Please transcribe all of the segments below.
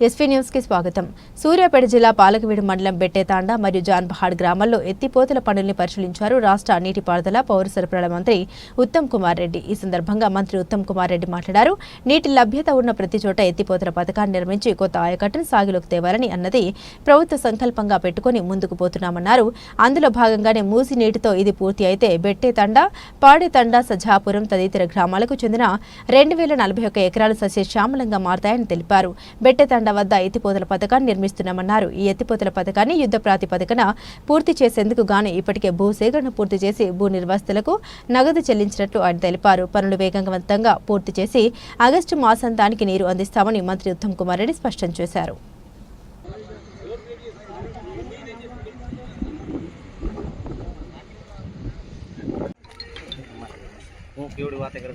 SP న్యూస్కి స్వాగతం. సూర్యాపేట జిల్లా పాలకవీడు మండలం బెట్టేతాండ మరియు జాన్పహాడ్ గ్రామాల్లో ఎత్తిపోతల పనుల్ని పరిశీలించారు రాష్ట్ర నీటిపారుదల పౌర సరఫరాల మంత్రి ఉత్తమ్ కుమార్ రెడ్డి. ఈ సందర్భంగా మంత్రి ఉత్తమ్ కుమార్ రెడ్డి మాట్లాడారు. నీటి లభ్యత ఉన్న ప్రతి చోట ఎత్తిపోతల పథకాన్ని నిర్మించి కొత్త ఆయకట్టును సాగులోకి తేవాలని అన్నది ప్రభుత్వ సంకల్పంగా పెట్టుకుని ముందుకు పోతున్నామన్నారు. అందులో భాగంగానే మూసి నీటితో ఇది పూర్తి అయితే బెట్టేతండ పాడేతండ సజాపురం తదితర గ్రామాలకు చెందిన రెండు వేల నలభై ఒక్క ఎకరాలు సస్యశ్యామలంగా మారతాయని తెలిపారు. బెట్టేతండ కొండ వద్ద ఎత్తిపోతల పథకాన్ని నిర్మిస్తున్నామన్నారు. ఈ ఎత్తిపోతల పథకాన్ని యుద్ధ ప్రాతిపదికన పూర్తి చేసేందుకు గాను ఇప్పటికే భూ సేకరణ పూర్తి చేసి భూ నిర్వాసితులకు నగదు చెల్లించినట్లు ఆయన తెలిపారు. పనులు వేగవంతంగా పూర్తి చేసి ఆగస్టు మాసాంతానికి నీరు అందిస్తామని మంత్రి ఉత్తమ్ కుమార్ రెడ్డి స్పష్టం చేశారు. దేవుడి వాత ఎక్కడ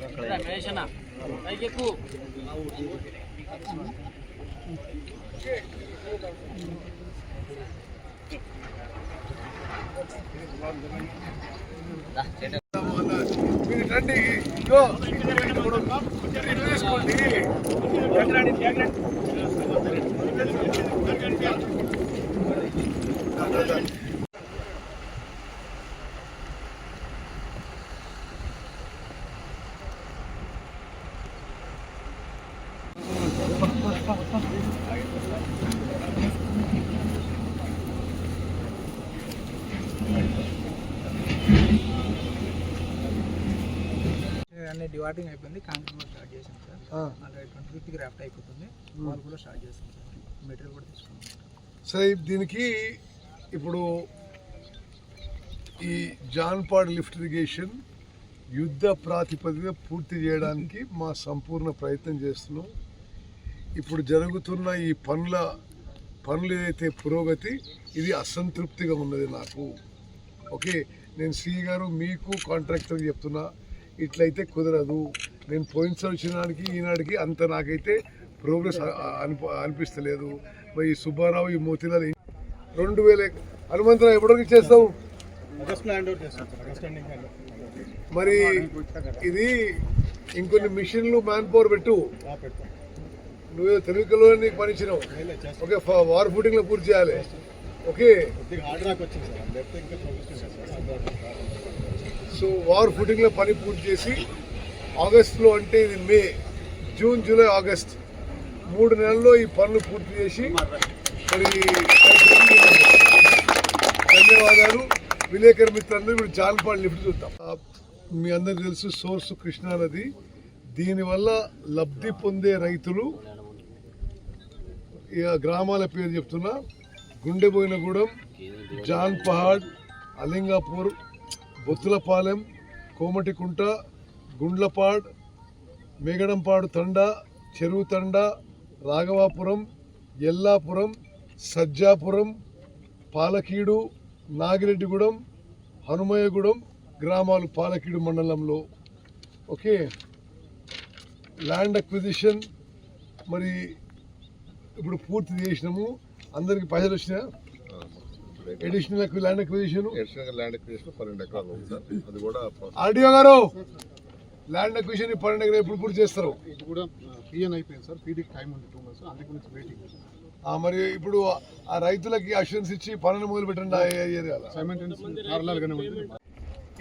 మీరు రండి ఇగో ఇప్పుడు అన్ని డివార్టింగ్ అయిపోయింది. కాంక్రీట్ కూడా స్టార్ట్ చేసాం sir. Already twenty fifth graft అయిపోతుంది. వాల్ కూడా స్టార్ట్ చేసాం సార్. మెటీరియల్ కూడా తీసుకున్నాం. సరే దీనికి ఇప్పుడు ఈ జాన్పాడ్ లిఫ్ట్ ఇరిగేషన్ యుద్ధ ప్రాతిపదిక పూర్తి చేయడానికి మా సంపూర్ణ ప్రయత్నం చేస్తున్నాం. ఇప్పుడు జరుగుతున్న ఈ పనుల పనులు ఏదైతే పురోగతి ఇది అసంతృప్తిగా ఉన్నది నాకు. ఓకే నేను సి గారు మీకు కాంట్రాక్టర్ చెప్తున్నా. ఇట్లయితే కుదరదు. నేను పోయిన సంవత్సరానికి ఈనాడికి అంత నాకైతే ప్రోగ్రెస్ అనిప అనిపిస్తలేదు. మరి ఈ సుబ్బారావు ఈ మోతిలాల్ రెండు వేల హనుమంతరావు ఎప్పటికి చేస్తావు మరి ఇది ఇంకొన్ని మిషన్లు మ్యాన్ పవర్ పెట్టు. నువ్వు తెలుగులో నీకు పనిచ్చినావు ఓకే వార్ ఫుటింగ్లో పూర్తి చేయాలి. ఓకే. సో వార్ ఫుటింగ్లో పని పూర్తి చేసి ఆగస్ట్లో అంటే ఇది మే జూన్ జూలై ఆగస్ట్ మూడు నెలల్లో ఈ పనులు పూర్తి చేసి మరి ధన్యవాదాలు. విలేకరు మిత్రులందరూ ఇప్పుడు జాన్పాడు లిఫ్ట్ చూద్దాం. మీ అందరికి తెలుసు సోర్స్ కృష్ణా నది. దీనివల్ల లబ్ధి పొందే రైతులు గ్రామాల పేరు చెప్తున్నా. గుండెబోయినగూడెం జాన్ పహాడ్ అలింగాపూర్ బొత్తులపాలెం కోమటికుంట గుండ్లపాడ్ మేగడంపాడు తండ చెరువు తండ రాఘవాపురం ఎల్లాపురం సజ్జాపురం పాలకీడు నాగిరెడ్డిగూడెం హనుమయ్యగూడెం గ్రామాలు పాలకీడు మండలంలో. ఓకే. ల్యాండ్ అక్విజిషన్ మరి ఇప్పుడు పూర్తి చేసినాము. అందరికి పైసలు వచ్చినాయా additional land acquisition additional land acquisition పన్నెండు ఎకరాలు ఉంది సార్. అది కూడా ఆర్డీఓ గారు ల్యాండ్ అక్విజిషన్ పన్నెండు ఎకరాలు ఎప్పుడు పూర్తి చేస్తారు? ఇది కూడా పిఎన్ అయిపోయింది సార్. పీడీకి టైం ఉంది టూ మంత్స్ అందుకు గురించి వెయిటింగ్ ఆ, మరి ఇప్పుడు ఆ రైతులకి అష్యూరెన్స్ ఇచ్చి పనులు మొదలు పెట్టండి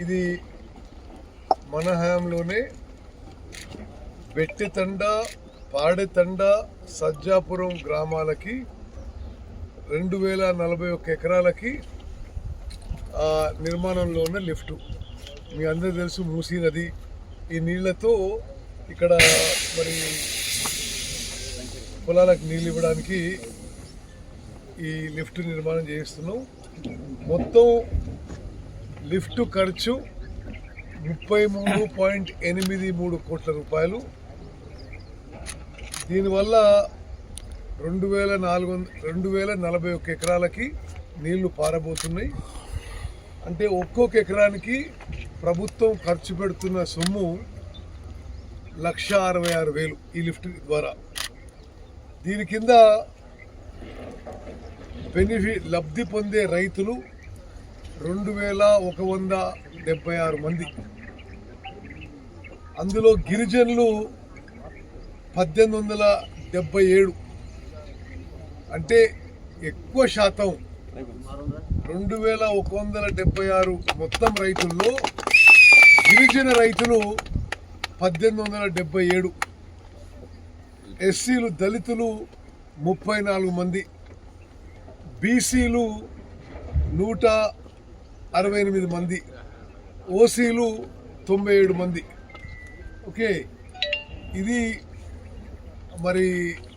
ఇది మన హయాంలోనే బెట్టెతండ పాడెతండ సజ్జాపురం గ్రామాలకి రెండు వేల నలభై ఒక్క ఎకరాలకి ఆ, నిర్మాణంలో ఉన్న లిఫ్ట్. మీ అందరూ తెలుసు మూసీ నది. ఈ నీళ్ళతో ఇక్కడ మరి పొలాలకు నీళ్ళు ఇవ్వడానికి ఈ లిఫ్ట్ నిర్మాణం చేయిస్తున్నాం. మొత్తం లిఫ్ట్ ఖర్చు ముప్పై మూడు పాయింట్ ఎనిమిది మూడు కోట్ల రూపాయలు. దీనివల్ల రెండు వేల నాలుగు వంద రెండు వేల నలభై ఒక్క ఎకరాలకి నీళ్ళు పారబోతున్నాయి. అంటే ఒక్కొక్క ఎకరానికి ప్రభుత్వం ఖర్చు పెడుతున్న సొమ్ము లక్ష అరవై ఆరు వేలు ఈ లిఫ్ట్ ద్వారా. దీని కింద బెనిఫిట్ లబ్ధి పొందే రైతులు రెండు వేల ఒక వంద డెబ్బై ఆరు మంది. అందులో గిరిజనులు పద్దెనిమిది వందల డెబ్బై ఏడు అంటే ఎక్కువ శాతం రెండు వేల ఒక వందల డెబ్బై ఆరు మొత్తం రైతుల్లో గిరిజన రైతులు పద్దెనిమిది వందల డెబ్బై ఏడు ఎస్సీలు దళితులు ముప్పై నాలుగు మంది బీసీలు నూట అరవై ఎనిమిది మంది ఓసీలు తొంభై ఏడు మంది. ఓకే? ఇది మరి